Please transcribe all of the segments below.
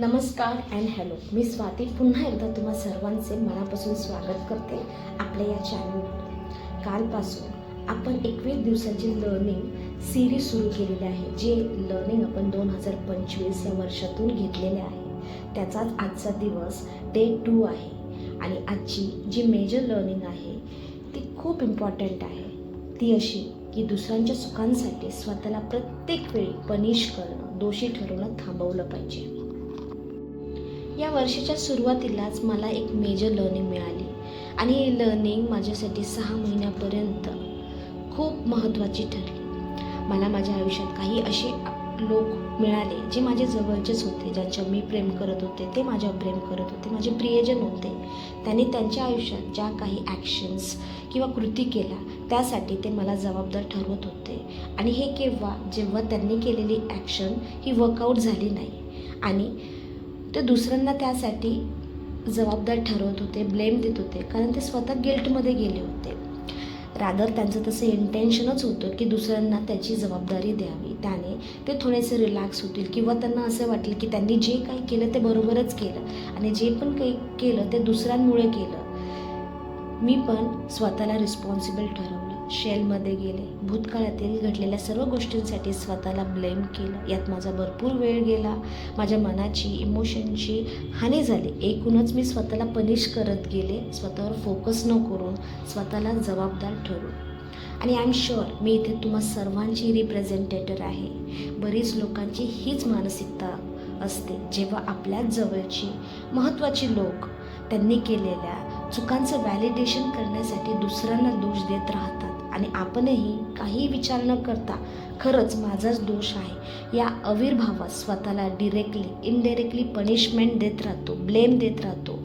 नमस्कार and hello मी स्वाती. पुन्हा एकदा तुम्हा सर्वांचे मनापासून स्वागत करते आपल्या या चॅनलवर कालपासून आपण एकवीस दिवसाची लर्निंग सिरीज सुरू केलेली आहे जे लर्निंग आपण दोन हजार पंचवीस या वर्षातून घेतलेले आहे. त्याचाच आजचा दिवस डे टू आहे. आणि आजची जी मेजर लर्निंग आहे ती खूप इम्पॉर्टंट आहे. ती अशी की दुसऱ्यांच्या सुखांसाठी स्वतःला प्रत्येक वेळी पनिश करणं दोषी ठरवणं थांबवलं पाहिजे. या वर्षाच्या सुरुवातीलाच मला एक मेजर लर्निंग मिळाली. आणि ही लर्निंग माझ्यासाठी सहा महिन्यापर्यंत खूप महत्त्वाची ठरली. मला माझ्या आयुष्यात काही असे लोक मिळाले जे माझे जवळचेच होते ज्यांच्यावर मी प्रेम करत होते. ते माझ्यावर प्रेम करत होते. माझे प्रियजन होते. त्यांनी त्यांच्या आयुष्यात ज्या काही ॲक्शन्स किंवा कृती केल्या त्यासाठी ते मला जबाबदार ठरवत होते. आणि हे केव्हा जेव्हा त्यांनी केलेली ॲक्शन ही वर्कआउट झाली नाही. आणि ते दुसऱ्यांना त्यासाठी जबाबदार ठरवत होते ब्लेम देत होते कारण ते स्वतः गिल्टमध्ये गेले होते. रादर त्यांचं तसं इंटेन्शनच होतं की दुसऱ्यांना त्याची जबाबदारी द्यावी. त्याने ते थोडेसे रिलॅक्स होतील किंवा त्यांना असं वाटेल की त्यांनी जे काही केलं ते बरोबरच केलं आणि जे पण काही केलं ते दुसऱ्यांमुळे केलं. मी पण स्वतःला रिस्पॉन्सिबल ठरवलं. शेलमध्ये गेले. भूतकाळातील घडलेल्या सर्व गोष्टींसाठी स्वतःला ब्लेम केलं. यात माझा भरपूर वेळ गेला. माझ्या मनाची इमोशनची हानी झाली. एकूणच मी स्वतःला पनिश करत गेले. स्वतःवर फोकस न करून स्वतःला जबाबदार ठरू आणि आय एम शुअर मी इथे तुम्हा सर्वांची रिप्रेझेंटेटर आहे. बरीच लोकांची हीच मानसिकता असते. जेव्हा आपल्याच जवळची महत्त्वाची लोक त्यांनी केलेल्या चुकांचं व्हॅलिडेशन करण्यासाठी दुसऱ्यांना दोष देत राहतात. आणि आपणही काही विचार न करता खरंच माझाच दोष आहे. या आविर्भावात स्वतःला डिरेक्टली इनडिरेक्टली पनिशमेंट देत राहतो ब्लेम देत राहतो.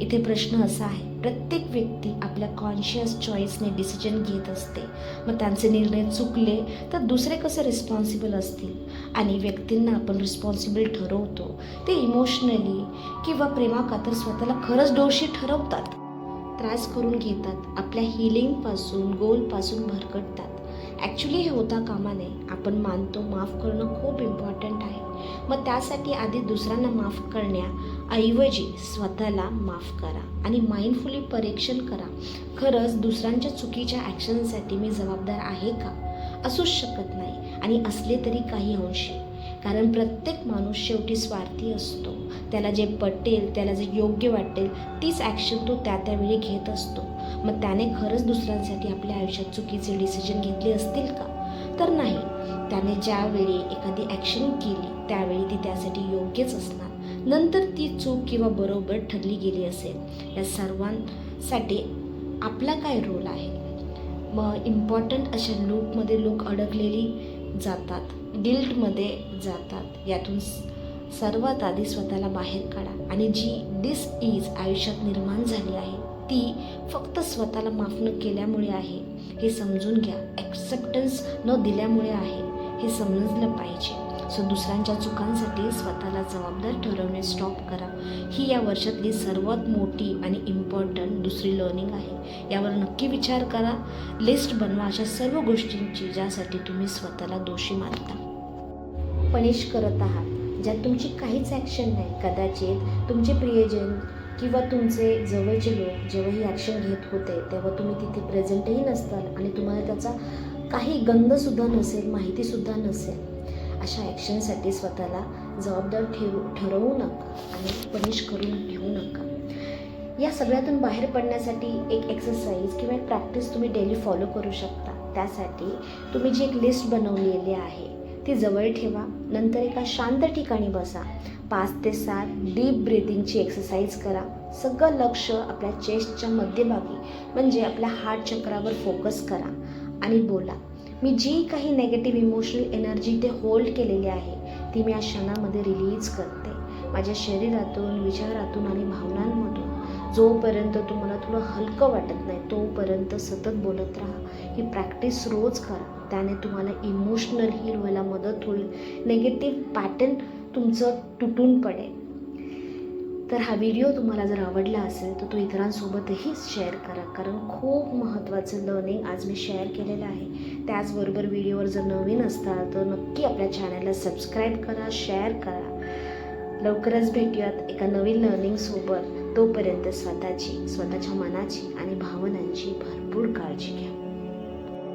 इथे प्रश्न असा आहे प्रत्येक व्यक्ती आपल्या कॉन्शियस चॉईसने डिसिजन घेत असते. मग त्यांचे निर्णय चुकले तर दुसरे कसे रिस्पॉन्सिबल असतील? आणि व्यक्तींना आपण रिस्पॉन्सिबल ठरवतो. ते इमोशनली किंवा प्रेमाखातर स्वतःला खरंच दोषी ठरवतात. त्रास करून घेतात आपल्या हिलिंगपासून गोलपासून भरकटतात. ॲक्च्युली हे होता कामा नये. आपण मानतो माफ करणं खूप इम्पॉर्टंट आहे. मग त्यासाठी आधी दुसऱ्यांना माफ करण्याऐवजी स्वतःला माफ करा आणि माइंडफुली परीक्षण करा. खरंच दुसऱ्यांच्या चुकीच्या ॲक्शनसाठी मी जबाबदार आहे का? असूच शकत नाही. आणि असले तरी काही अंशी. कारण प्रत्येक माणूस शेवटी स्वार्थी असतो. त्याला जे पटेल त्याला जे योग्य वाटेल तीच ॲक्शन तो त्या त्यावेळी घेत असतो. मग त्याने खरंच दुसऱ्यांसाठी आपल्या आयुष्यात चुकीचे डिसिजन घेतले असतील का? तर नाही. त्याने ज्यावेळी एखादी ॲक्शन केली त्यावेळी ती त्यासाठी योग्यच असणार. नंतर ती चूक किंवा बरोबर ठरली गेली असेल. या सर्वांसाठी आपला काय रोल आहे? मग इम्पॉर्टंट अशा लूपमध्ये लोक अडकलेली जातात. गिल्टमध्ये जातात. यातून सर्वात आधी स्वतःला बाहेर काढा आणि जी डिस इज आयुष्यात निर्माण झाली आहे ती फक्त स्वतःला माफ न केल्यामुळे आहे. हे समजून घ्या. ॲक्सेप्टन्स न दिल्यामुळे आहे. हे समजलं पाहिजे. सो दुसऱ्यांच्या चुकांसाठी स्वतःला जबाबदार ठरवणे स्टॉप करा. ही या वर्षातली सर्वात मोठी आणि इम्पॉर्टंट दुसरी लर्निंग आहे. यावर नक्की विचार करा. लिस्ट बनवा अशा सर्व गोष्टींची ज्यासाठी तुम्ही स्वतःला दोषी मानता. पनिश करत आहात. ज्यात तुमची काहीच ॲक्शन नाही. कदाचित तुमचे प्रियजन किंवा तुमचे जवळचे लोक जेव्हा ही ॲक्शन घेत होते तेव्हा तुम्ही तिथे प्रेझेंटही नसताल आणि तुम्हाला त्याचा काही गंधसुद्धा नसेल माहितीसुद्धा नसेल. अशा ॲक्शनसाठी स्वतःला जबाबदार ठेवू ठरवू नका आणि पनिश करून घेऊ नका. या सगळ्यातून बाहेर पडण्यासाठी एक एक्सरसाइज किंवा एक प्रॅक्टिस तुम्ही डेली फॉलो करू शकता. त्यासाठी तुम्ही जी एक लिस्ट बनवलेली आहे ती जवळ ठेवा. नंतर एका शांत ठिकाणी बसा. पाच ते सात डीप ब्रिदिंगची एक्सरसाइज करा. सगळं लक्ष आपल्या चेस्टच्या मध्यभागी म्हणजे आपल्या हार्ट चक्रावर फोकस करा आणि बोला. मी जी काही नेगेटिव्ह इमोशनल एनर्जी ते होल्ड केलेली आहे ती मी या क्षणामध्ये रिलीज करते. माझ्या शरीरातून विचारातून आणि भावनांमधून. जोपर्यंत तुम्हाला थोडं हलकं वाटत नाही तोपर्यंत सतत बोलत राहा. ही प्रॅक्टिस रोज करा. त्याने तुम्हाला इमोशनल हील व्हायला मदत होईल. नेगेटिव्ह पॅटर्न तुमचं तुटून पडेल. तर हा व्हिडिओ तुम्हाला जर आवडला असेल तर तो इतरांसोबतही शेअर करा. कारण खूप महत्त्वाचं लर्निंग आज मी शेअर केलेलं आहे. त्याचबरोबर व्हिडिओवर जर नवीन असताल तर नक्की आपल्या चॅनलला सबस्क्राईब करा शेअर करा. लवकरच भेटूयात एका नवीन लर्निंगसोबत तोपर्यंत स्वतःची स्वतःच्या मनाची आणि भावनांची भरपूर काळजी घ्या.